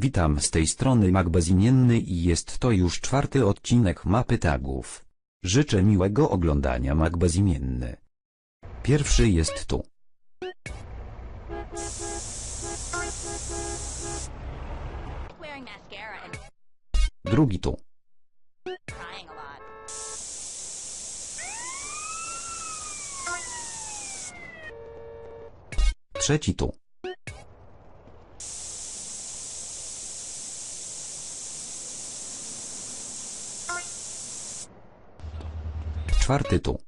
Witam z tej strony Mac Bezimienny i jest to już czwarty odcinek mapy tagów. Życzę miłego oglądania Mac Bezimienny. Pierwszy jest tu. Drugi tu. Trzeci tu. Czwarty tu.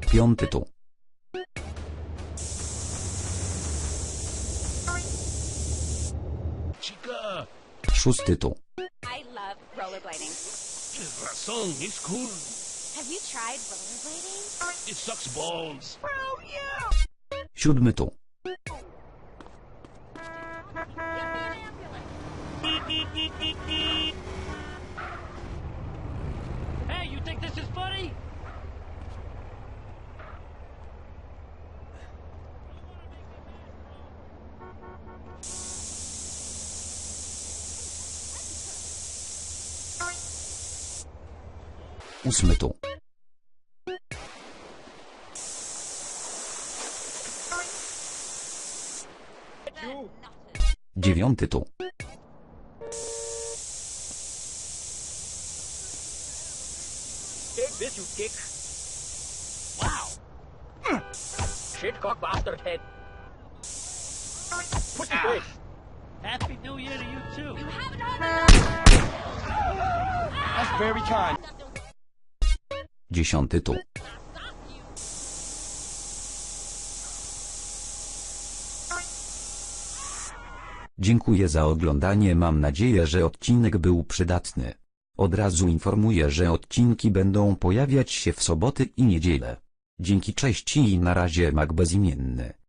Piąty tu. Szósty tu. I love Ósmy. Dziewiąty tu. Take this, you dick. Wow. Shit cock bastard head. Pussy face. Happy New Year to you too. You have it on That's very kind. Dziesiąty tu. Dziękuję za oglądanie mam nadzieję, że odcinek był przydatny. Od razu informuję, że odcinki będą pojawiać się w soboty i niedzielę. Dzięki cześć i na razie Mac Bezimienny.